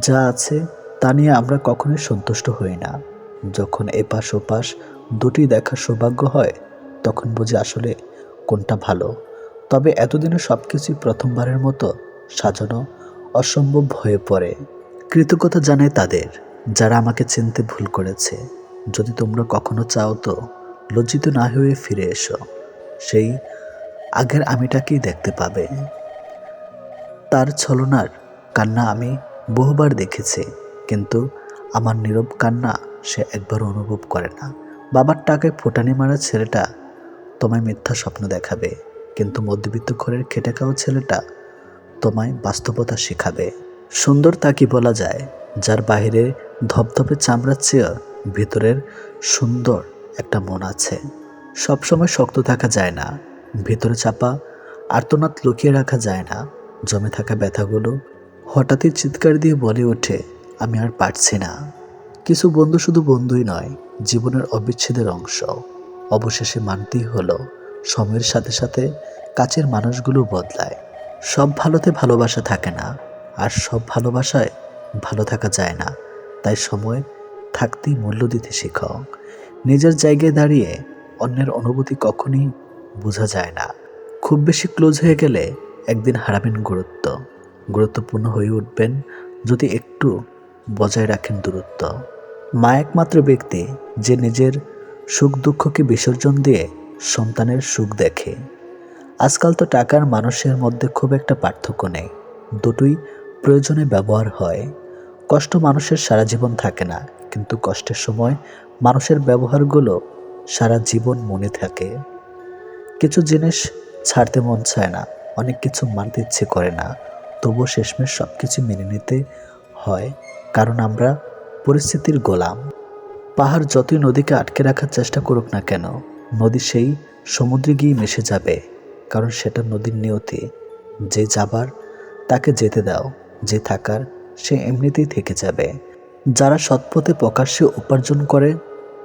যা আছে তা নিয়ে আমরা কখনোই সন্তুষ্ট হই না। যখন এপাশ ওপাশ দুটি দেখার সৌভাগ্য হয়, তখন বুঝি আসলে কোনটা ভালো। তবে এতদিনে সব কিছুই প্রথমবারের মতো সাজানো অসম্ভব হয়ে পড়ে। কৃতজ্ঞতা জানাই তাদের, যারা আমাকে চিনতে ভুল করেছে। যদি তোমরা কখনো চাও তো লজ্জিত না হয়ে ফিরে এসো। সেই আগের আমিটাকেই দেখতে পাবে। তার ছলনার কান্না আমি বহুবার দেখেছি, কিন্তু আমার নীরব কান্না সে একবার অনুভব করে না। বাবার টাকায় ফোটানি মারা ছেলেটা তোমায় মিথ্যা স্বপ্ন দেখাবে, কিন্তু মধ্যবিত্ত ঘরের খেটে খাওয়া ছেলেটা তোমায় বাস্তবতা শেখাবে। সুন্দর তা কি বলা যায়? যার বাইরে ধপধপে চামড়ার চেয়ে ভিতরের সুন্দর একটা মন আছে। সবসময় শক্ত থাকা যায় না, ভিতরে চাপা আর্তনাদ লুকিয়ে রাখা যায় না, জমে থাকা ব্যথাগুলো হঠাৎই চিৎকার দিয়ে বলে ওঠে, আমি আর পারছি না। কিছু বন্ধু শুধু বন্ধুই নয়, জীবনের অবিচ্ছেদের অংশ। অবশেষে মানতেই হলো, সময়ের সাথে সাথে কাছের মানুষগুলো বদলায়। সব ভালোতে ভালোবাসা থাকে না, আর সব ভালোবাসায় ভালো থাকা যায় না। তাই সময় থাকতেই মূল্য দিতে শেখো। নিজের জায়গায় দাঁড়িয়ে অন্যের অনুভূতি কখনই বোঝা যায় না। খুব বেশি ক্লোজ হয়ে গেলে একদিন হারাবেন গুরুত্ব। গুরুত্বপূর্ণ হয়ে উঠবেন যদি একটু বজায় রাখেন দূরত্ব। মা একমাত্র ব্যক্তি যে নিজের সুখ দুঃখকে বিসর্জন দিয়ে সন্তানের সুখ দেখে। আজকাল তো টাকার মানুষের মধ্যে খুব একটা পার্থক্য নেই। দুটোই প্রয়োজনে ব্যবহার হয়। কষ্ট মানুষের সারা জীবন থাকে না, কিন্তু কষ্টের সময় মানুষের ব্যবহারগুলো সারা জীবন মনে থাকে। কিছু জিনিস ছাড়তে মন চায় না, অনেক কিছু মানতে ইচ্ছে করে না। তবুও শেষমেশ সব কিছু মেনে নিতে হয়, কারণ আমরা পরিস্থিতির গোলাম। পাহাড় যতই নদীকে আটকে রাখার চেষ্টা করুক না কেন, নদী সেই সমুদ্রে গিয়ে মিশে যাবে, কারণ সেটা নদীর নিয়তি। যে যাবার, তাকে যেতে দাও, যে থাকার, সে এমনিতেই থেকে যাবে। যারা সৎপথে প্রকাশ্যে উপার্জন করে,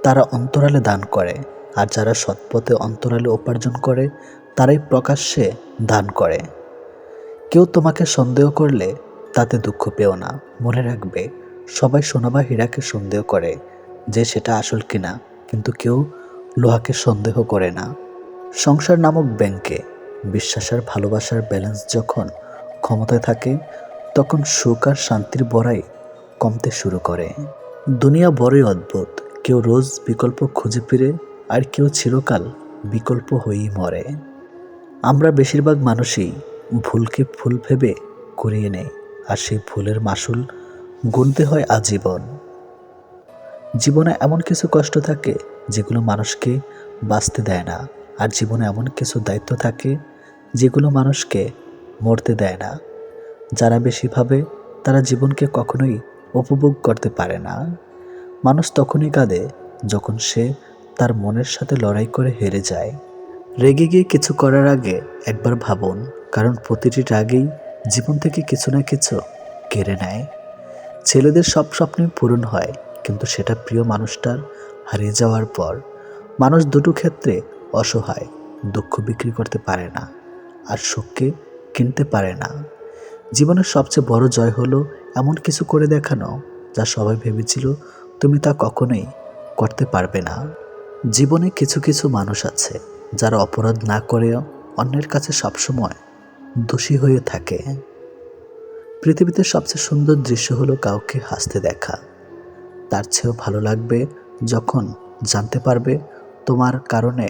তারা অন্তরালে দান করে, আর যারা সৎপথে অন্তরালে উপার্জন করে, তারাই প্রকাশ্যে দান করে। কেউ তোমাকে সন্দেহ করলে তাতে দুঃখ পেও না। মনে রাখবে, সবাই সোনা বা হীরাকে সন্দেহ করে যে সেটা আসল কিনা, কিন্তু কেউ লোহাকে সন্দেহ করে না। সংসার নামক ব্যাংকে বিশ্বাস আর ভালোবাসার ব্যালেন্স যখন ক্ষমতায় থাকে, তখন সুখ আর শান্তির বড়াই কমতে শুরু করে। দুনিয়া বড়ই অদ্ভুত। কেউ রোজ বিকল্প খুঁজে ফিরে, আর কেউ চিরকাল বিকল্প হয়েই মরে। আমরা বেশিরভাগ মানুষই ভুলকে ফুল ভেবে করিয়ে নেয় আর সেই ভুলের মাসুল গুনতে হয় আজীবন। জীবনে এমন কিছু কষ্ট থাকে যেগুলো মানুষকে বাঁচতে দেয় না, আর জীবনে এমন কিছু দায়িত্ব থাকে যেগুলো মানুষকে মরতে দেয় না। যারা বেশি ভাবে, তারা জীবনকে কখনোই উপভোগ করতে পারে না। মানুষ তখনই কাঁদে যখন সে তার মনের সাথে লড়াই করে হেরে যায়। রেগে গিয়ে কিছু করার আগে একবার ভাবুন কারণ প্রতিটি রাগেই জীবন থেকে কিছু না কিছু কেড়ে নেয়। ছেলেদের সব স্বপ্নই পূরণ হয়, কিন্তু সেটা প্রিয় মানুষটার হারিয়ে যাওয়ার পর মানুষ দুটো ক্ষেত্রে অসহায়, দুঃখ বিক্রি করতে পারে না আর সুখকে কিনতে পারে না। জীবনের সবচেয়ে বড় জয় হলো এমন কিছু করে দেখানো যা সবাই ভেবেছিল তুমি তা কখনোই করতে পারবে না। জীবনে কিছু কিছু মানুষ আছে যারা অপরাধ না করেও অন্যের কাছে সবসময় দোষী হয়ে থাকে। পৃথিবীতে সবচেয়ে সুন্দর দৃশ্য হলো কাউকে হাসতে দেখা। তার চেয়েও ভালো লাগবে যখন জানতে পারবে তোমার কারণে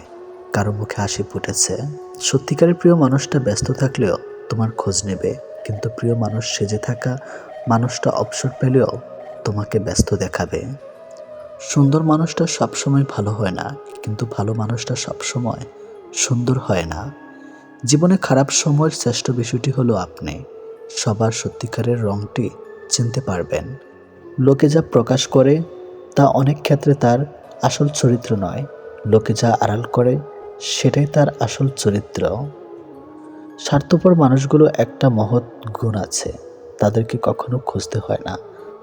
কারও মুখে হাসি ফুটেছে। সত্যিকারের প্রিয় মানুষটা ব্যস্ত থাকলেও তোমার খোঁজ নেবে। কিন্তু প্রিয় মানুষ সেজে থাকা মানুষটা অবসর পেলেও তোমাকে ব্যস্ত দেখাবে। সুন্দর মানুষটা সবসময় ভালো হয় না, কিন্তু ভালো মানুষটা সবসময় সুন্দর হয় না। জীবনে খারাপ সময়ের শ্রেষ্ঠ বিষয়টি হলো আপনি সবার সত্যিকারের রংটি চিনতে পারবেন। লোকে যা প্রকাশ করে তা অনেক ক্ষেত্রে তার আসল চরিত্র নয়। লোকে যা আড়াল করে সেটাই তার আসল চরিত্র। স্বার্থপর মানুষগুলো একটা মহৎ গুণ আছে, তাদেরকে কখনো খুঁজতে হয় না।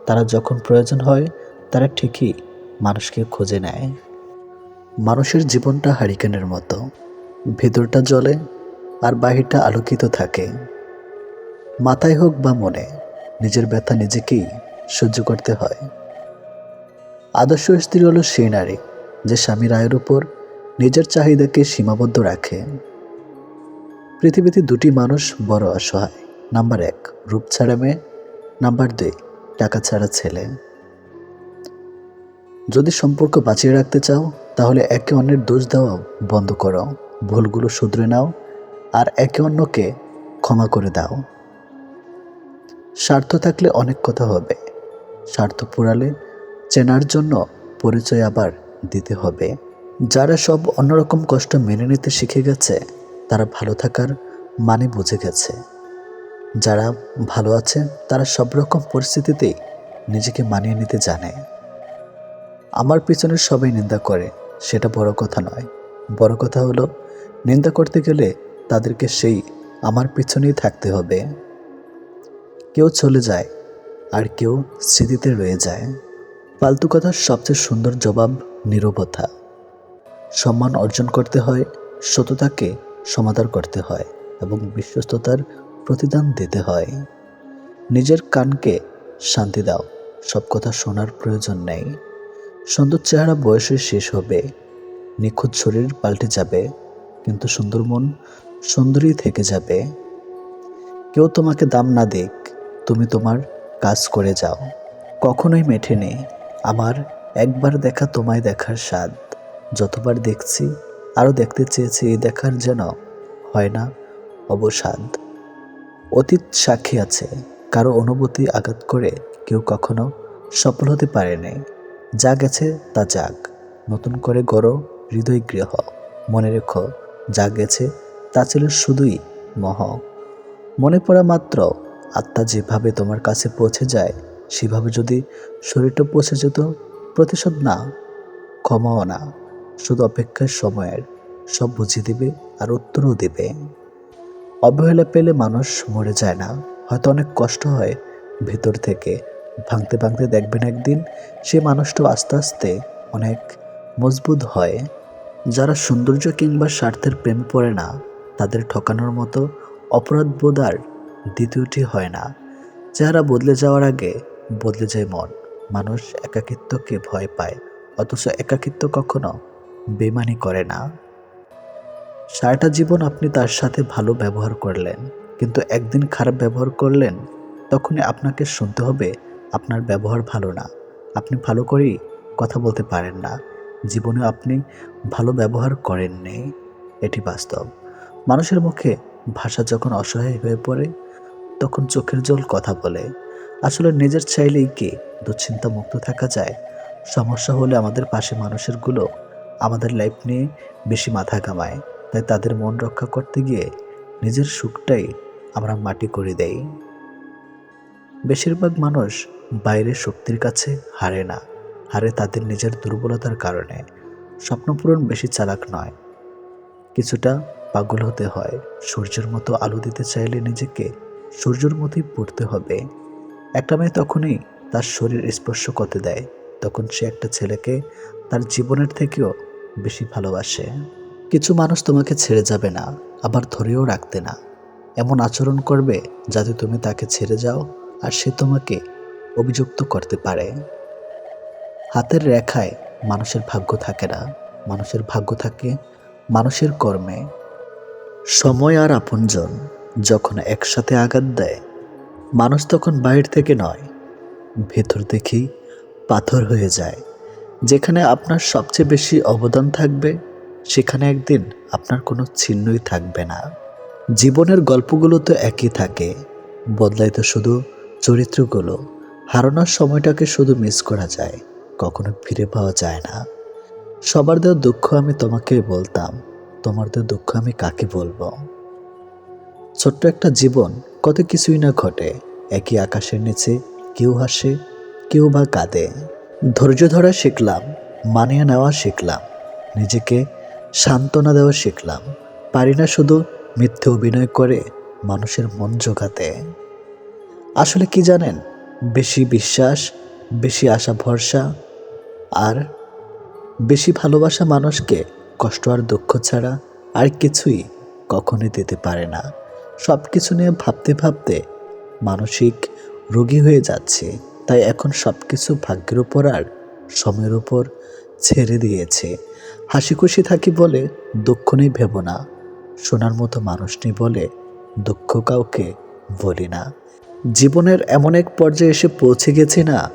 তারা যখন প্রয়োজন হয়, তারা ঠিকই মানুষকে খুঁজে নেয়। মানুষের জীবনটা হারিকেনের মতো। ভেতরটা জ্বলে আর বাহিরটা আলোকিত থাকে। মাথায় হোক বা মনে, নিজের ব্যথা নিজেকেই সহ্য করতে হয়। আদর্শ স্ত্রী হলো সেই নারী, যে স্বামীর আয়ের উপর নিজের চাহিদাকে সীমাবদ্ধ রাখে। পৃথিবীতে দুটি মানুষ বড় অসহায়। নাম্বার এক, রূপ ছাড়া মেয়ে। নাম্বার দুই, টাকা ছাড়া ছেলে। যদি সম্পর্ক বাঁচিয়ে রাখতে চাও, তাহলে একে অন্যের দোষ দেওয়া বন্ধ করো। ভুলগুলো শুধরে নাও। আর একে অন্যকে ক্ষমা করে দাও। স্বার্থ থাকলে অনেক কথা হবে। স্বার্থ পুরালে চেনার জন্য পরিচয় আবার দিতে হবে। যারা সব অন্যরকম কষ্ট মেনে নিতে শিখে গেছে, তারা ভালো থাকার মানে বুঝে গেছে। যারা ভালো আছে, তারা সব রকম পরিস্থিতিতেই নিজেকে মানিয়ে নিতে জানে। আমার পিছনে সবাই নিন্দা করে, সেটা বড় কথা নয়। বড় কথা হলো, নিন্দা করতে গেলে তাদেরকে সেই আমার পিছনেই থাকতে হবে। কেউ চলে যায় আর কেউ স্মৃতিতে রয়ে যায়। ফালতু কথার সবচেয়ে সুন্দর জবাব নীরবতা। সম্মান অর্জন করতে হয়, সততাকে সমাদর করতে হয় এবং বিশ্বস্ততার প্রতিদান দিতে হয়। নিজের কানকে শান্তি দাও, সব কথা শোনার প্রয়োজন নেই। সুন্দর চেহারা বয়সে শেষ হবে, নিখুঁত শরীর পাল্টে যাবে, কিন্তু সুন্দর মন সুন্দরই থেকে যাবে। কেউ তোমাকে দাম না দিক, তুমি তোমার কাজ করে যাও। কখনোই মেঠেনি আমার একবার দেখা তোমায় দেখার স্বাদ। যতবার দেখছি, আরও দেখতে চেয়েছি এই দেখার যেন হয় না অবসাদ। অতীত সাক্ষী আছে। কারও অনুভূতি আঘাত করে কেউ কখনো সফল হতে পারেনি যা গেছে তা যাক। নতুন করে গড়ো হৃদয় গৃহ মনে রেখো, যা গেছে তা ছিল শুধুই মহ। মনে পড়া মাত্র, আত্মা যেভাবে তোমার কাছে পৌঁছে যায়, সেভাবে যদি শরীরটা পৌঁছে যেত, প্রতিশোধ না, ক্ষমাও না, শুধু অপেক্ষার সময়ের, সব বুঝিয়ে দিবে আর উত্তরও দেবে। অবহেলা পেলে মানুষ মরে যায় না, হয়তো অনেক কষ্ট হয় ভেতর থেকে। ভাঙতে ভাঙতে দেখবেন একদিন, সে মানুষটাও আস্তে আস্তে অনেক মজবুত হয়। যারা সৌন্দর্য কিংবা স্বার্থের প্রেমে পড়ে না তাদের ঠকানোর মতো অপরাধ বোধ আর দ্বিতীয়টি হয় না। চেহারা বদলে যাওয়ার আগে বদলে যায় মন। মানুষ একাকিত্বকে ভয় পায়, অথচ একাকিত্ব কখনো বেমানি করে না। সারাটা জীবন আপনি তার সাথে ভালো ব্যবহার করলেন, কিন্তু একদিন খারাপ ব্যবহার করলেন, তখনই আপনাকে শুনতে হবে আপনার ব্যবহার ভালো না। আপনি ভালো করেই কথা বলতে পারেন না। জীবনে আপনি ভালো ব্যবহার করেননি। এটি বাস্তব। মানুষের মুখে ভাষা যখন অসহায় হয়ে পড়ে, তখন চোখের জল কথা বলে। আসলে নিজের চাইলেই কি দুশ্চিন্তা মুক্ত থাকা যায়? সমস্যা হলে আমাদের পাশে মানুষেরগুলো আমাদের লাইফ নিয়ে বেশি মাথা ঘামায়। তাই তাদের মন রক্ষা করতে গিয়ে নিজের সুখটাই আমরা মাটি করে দেই। বেশিরভাগ মানুষ বাইরের শক্তির কাছে হারে না, হারে তাদের নিজের দুর্বলতার কারণে। স্বপ্নপূরণ বেশি চালাক নয়। কিছুটা পাগল হতে হয়। সূর্যের মতো আলো দিতে চাইলে নিজেকে সূর্যের মতোই পড়তে হবে। একটা মেয়ে তখনই তার শরীর স্পর্শ করতে দেয়। তখন সে একটা ছেলেকে তার জীবনের থেকেও বেশি ভালোবাসে। কিছু মানুষ তোমাকে ছেড়ে যাবে না, আবার ধরেও রাখতে না। এমন আচরণ করবে যাতে তুমি তাকে ছেড়ে যাও আর সে তোমাকে অভিযুক্ত করতে পারে। হাতের রেখায় মানুষের ভাগ্য থাকে না। মানুষের ভাগ্য থাকে মানুষের কর্মে। সময় আর আপনজন যখন একসাথে আঘাত দেয়, মানুষ তখন বাইরে থেকে নয়, ভেতর দেখি পাথর হয়ে যায়। যেখানে আপনার সবচেয়ে বেশি অবদান থাকবে, সেখানে একদিন আপনার কোনো চিহ্নই থাকবে না। জীবনের গল্পগুলো তো একই থাকে, বদলায় তো শুধু চরিত্রগুলো। হারানোর সময়টাকে শুধু মিস করা যায়, কখনো ফিরে পাওয়া যায় না। সবার দেওয়া দুঃখ আমি তোমাকে বলতাম তোমার দেওয়া দুঃখ আমি কাকে বলব? ছোট্ট একটা জীবন কত কিছুই না ঘটে। একই আকাশের নিচে কেউ হাসে, কেউ বা কাঁদে। ধৈর্য ধরা শিখলাম, মানিয়ে নেওয়া শিখলাম, নিজেকে সান্ত্বনা দেওয়া শিখলাম। পারি না শুধু মিথ্যে অভিনয় করে মানুষের মন জোগাতে। আসলে কি জানেন, বেশি বিশ্বাস, বেশি আশা ভরসা আর বেশি ভালোবাসা মানুষকে কষ্ট আর দুঃখ ছাড়া আর কিছুই কখনোই দিতে পারে না। সব কিছু নিয়ে ভাবতে ভাবতে মানসিক রোগী হয়ে যাচ্ছে। তাই এখন সব কিছু ভাগ্যের উপর আর সময়ের উপর ছেড়ে দিয়েছে। হাসি খুশি থাকি বলে দুঃখ নেই ভেব না। শোনার মতো মানুষ নেই বলে দুঃখ কাউকে বলি না। জীবনের এমন এক পর্যায়ে এসে পৌঁছে গেছি না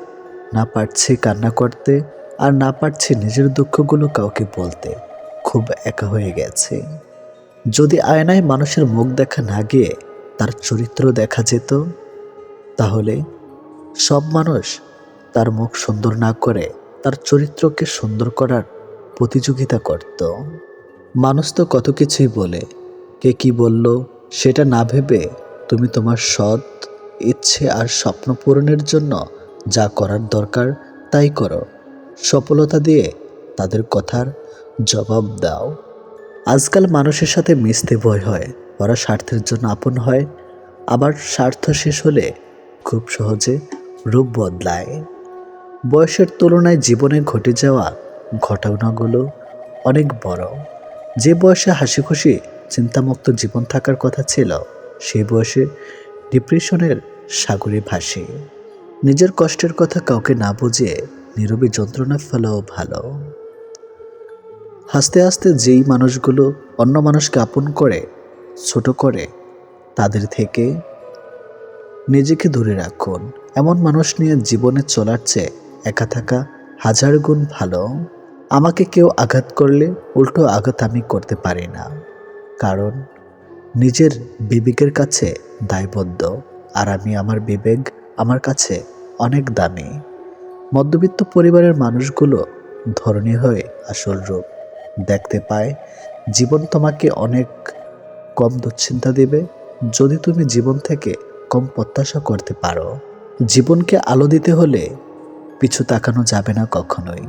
না পারছি কান্না করতে আর না পারছি নিজের দুঃখগুলো কাউকে বলতে। খুব একা হয়ে গেছে। যদি আয়নায় মানুষের মুখ দেখা না গিয়ে তার চরিত্র দেখা যেত, তাহলে সব মানুষ তার মুখ সুন্দর না করে তার চরিত্রকে সুন্দর করার প্রতিযোগিতা করত। মানুষ তো কত কিছুই বলে, কে কি বলল সেটা না ভেবে তুমি তোমার সৎ, ইচ্ছে আর স্বপ্ন পূরণের জন্য যা করার দরকার তাই করো। সফলতা দিয়ে তাদের কথার জবাব দাও। আজকাল মানুষের সাথে মিশতে ভয় হয়, ওরা স্বার্থের জন্য আপন হয়। আবার স্বার্থ শেষ হলে খুব সহজে রূপ বদলায়। বয়সের তুলনায় জীবনে ঘটে যাওয়া ঘটনাগুলো অনেক বড়। যে বয়সে হাসি খুশি চিন্তামুক্ত জীবন থাকার কথা ছিল সেই বয়সে ডিপ্রেশনের সাগরে ভাসে। নিজের কষ্টের কথা কাউকে না বুঝিয়ে নীরবে যন্ত্রণা ফেলাও ভালো। হাসতে হাসতে যেই মানুষগুলো অন্য মানুষকে আপন করে, ছোট করে, তাদের থেকে নিজেকে দূরে রাখুন। এমন মানুষ নিয়ে জীবনে চলার চেয়ে একা থাকা হাজার গুণ ভালো। আমাকে কেউ আঘাত করলে উল্টো আঘাত আমি করতে পারি না। কারণ নিজের বিবেকের কাছে দায়বদ্ধ, আর আমি আমার বিবেক আমার কাছে অনেক দামি। মধ্যবিত্ত পরিবারের মানুষগুলো ধরনী হয়ে আসল রূপ দেখতে পায়। জীবন তোমাকে অনেক কম দুশ্চিন্তা দেবে। যদি তুমি জীবন থেকে কম প্রত্যাশা করতে পারো, জীবনকে আলো দিতে হলে পিছু তাকানো যাবে না কখনোই।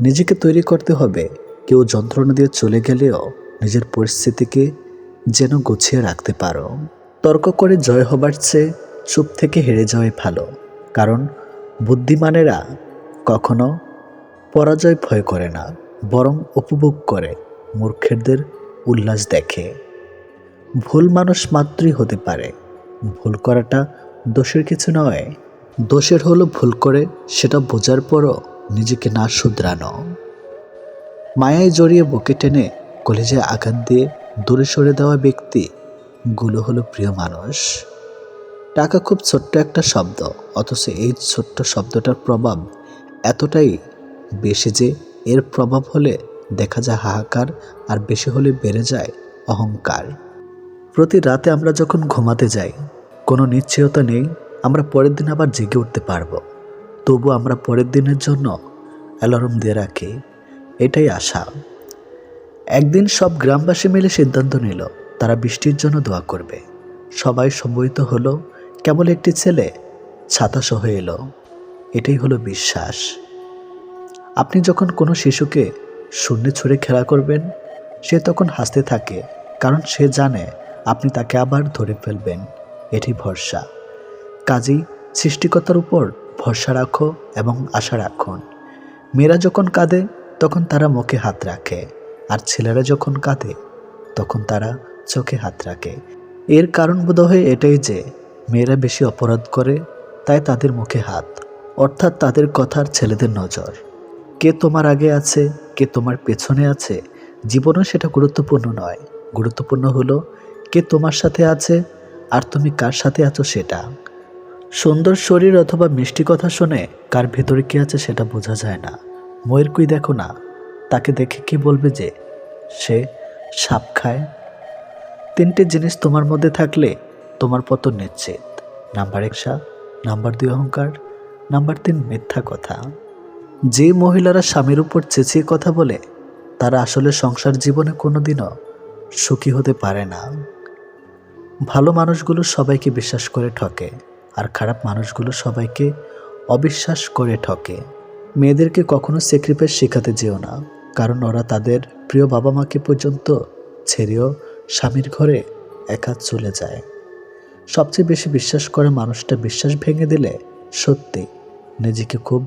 নিজেকে তৈরি করতে হবে। কেউ যন্ত্রণা দিয়ে চলে গেলেও নিজের পরিস্থিতিকে যেন গুছিয়ে রাখতে পারো। তর্ক করে জয় হবার চেয়ে চুপ থেকে হেরে যাওয়াই ভালো। কারণ বুদ্ধিমানেরা কখনো পরাজয় ভয় করে না। বরং উপভোগ করে, মূর্খেরদের উল্লাস দেখে। ভুল মানুষ মাত্রই হতে পারে। ভুল করাটা দোষের কিছু নয়। দোষের হলো ভুল করে সেটা বোঝার পরও নিজেকে না শুধরানো। মায়ায় জড়িয়ে বুকে টেনে কলেজে আঘাত দিয়ে দূরে সরে দেওয়া ব্যক্তি গুলো হলো প্রিয় মানুষ। টাকা খুব ছোট্ট একটা শব্দ, অথচ এই ছোট্ট শব্দটার প্রভাব এতটাই বেশি যে এর প্রভাব হলে দেখা যায় হাহাকার আর বেশি হলে বেড়ে যায় অহংকার। প্রতি রাতে আমরা যখন ঘুমাতে যাই, কোনো নিশ্চয়তা নেই, আমরা পরের দিন আবার জেগে উঠতে পারব। তবু আমরা পরের দিনের জন্য অ্যালার্ম দিয়ে রাখি, এটাই আশা। একদিন সব গ্রামবাসী মিলে সিদ্ধান্ত নিল, তারা বৃষ্টির জন্য দোয়া করবে। সবাই সম্মিলিত হলো, কেবল একটি ছেলে ছাতা সহ এলো। এটাই হলো বিশ্বাস। আপনি যখন কোনো শিশুকে শূন্যে ছুঁড়ে খেলা করবেন, সে তখন হাসতে থাকে, কারণ সে জানে আপনি তাকে আবার ধরে ফেলবেন। এটি ভরসা। কাজেই সৃষ্টিকতার উপর ভরসা রাখো এবং আশা রাখুন। মেয়েরা যখন কাঁদে, তখন তারা মুখে হাত রাখে, আর ছেলেরা যখন কাঁদে, তখন তারা চোখে হাত রাখে। এর কারণ বোধহয় এটাই যে, মেয়েরা বেশি অপরাধ করে, তাই তাদের মুখে হাত, অর্থাৎ তাদের কথার ছেলেদের নজর। কে তোমার আগে আছে, কে তোমার পেছনে আছে? জীবনেও সেটা গুরুত্বপূর্ণ নয়। গুরুত্বপূর্ণ হলো, কে তোমার সাথে আছে আর তুমি কার সাথে আছো সেটা। সুন্দর শরীর অথবা মিষ্টি কথা শুনে কার ভেতরে কী আছে সেটা বোঝা যায় না। ময়ের কুই দেখো না, তাকে দেখে কি বলবে যে সে সাপ খায়? তিনটে জিনিস তোমার মধ্যে থাকলে তোমার পতন নিশ্চিত। নাম্বার এক সাপ নাম্বার দুই অহংকার, নাম্বার তিন মিথ্যা কথা। যে মহিলারা স্বামীর উপর চেঁচিয়ে কথা বলে, তারা আসলে সংসার জীবনে কোনোদিনও সুখী হতে পারে না। ভালো মানুষগুলো সবাইকে বিশ্বাস করে ঠকে, আর খারাপ মানুষগুলো সবাইকে অবিশ্বাস করে ঠকে। মেয়েদেরকে কখনো স্যাক্রিফাইস শেখাতে যেও না, কারণ ওরা তাদের প্রিয় বাবা মাকে পর্যন্ত ছেড়েও স্বামীর ঘরে একা চলে যায়। সবচেয়ে বেশি বিশ্বাস করে মানুষটা বিশ্বাস ভেঙে দিলে সত্যি নিজেকে খুব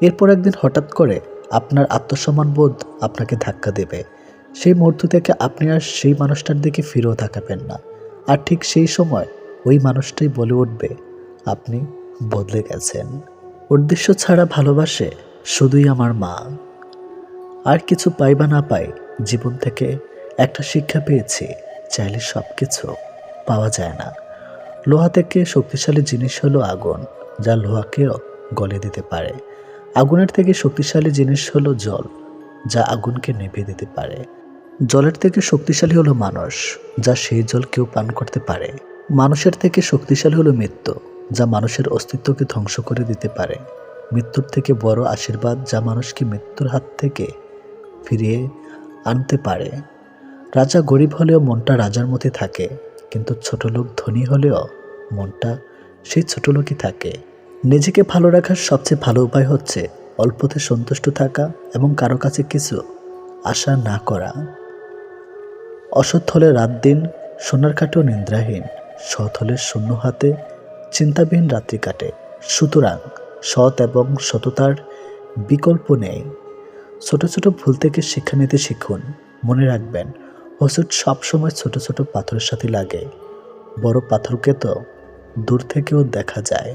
এরপর একদিন হঠাৎ করে আপনার আত্মসম্মান বোধ আপনাকে ধাক্কা দেবে। সেই মুহূর্ত থেকে আপনি আর সেই মানুষটার দিকে ফিরেও তাকাবেন না। আর ঠিক সেই সময় ওই মানুষটাই বলে উঠবে, আপনি বদলে গেছেন। উদ্দেশ্য ছাড়া ভালোবাসে শুধুই আমার মা। আর কিছু পাই বা না পাই জীবন থেকে একটা শিক্ষা পেয়েছি, চাইলে সব কিছু পাওয়া যায় না। লোহা থেকে শক্তিশালী জিনিস হলো আগুন, যা লোহাকেও গলে দিতে পারে। আগুনের থেকে শক্তিশালী জিনিস হলো জল, যা আগুনকে নেভে দিতে পারে। জলের থেকে শক্তিশালী হলো মানুষ, যা সেই জল কেউ পান করতে পারে। মানুষের থেকে শক্তিশালী হলো মৃত্যু, যা মানুষের অস্তিত্বকে ধ্বংস করে দিতে পারে। মৃত্যুর থেকে বড় আশীর্বাদ যা মানুষকে মৃত্যুর হাত থেকে ফিরিয়ে আনতে পারে। রাজা গরিব হলেও মনটা রাজার মধ্যে থাকে, কিন্তু ছোট লোক ধনী হলেও মনটা সেই ছোট লোকই থাকে। নিজেকে ভালো রাখার সবচেয়ে ভালো উপায় হচ্ছে অল্পতে সন্তুষ্ট থাকা এবং কারও কাছে কিছু আশা না করা। অসৎ হলে রাত দিন, সোনার কাটেও নিদ্রাহীন, সৎ হলে শূন্য হাতে, চিন্তাবিহীন রাত্রি কাটে। সুতরাং সৎ এবং সততার বিকল্প নেই। ছোট ছোট ভুল থেকে শিক্ষা নিতে শিখুন। মনে রাখবেন, ওষুধ সবসময় ছোট ছোট পাথরের সাথে লাগে। বড় পাথরকে তো দূর থেকেও দেখা যায়।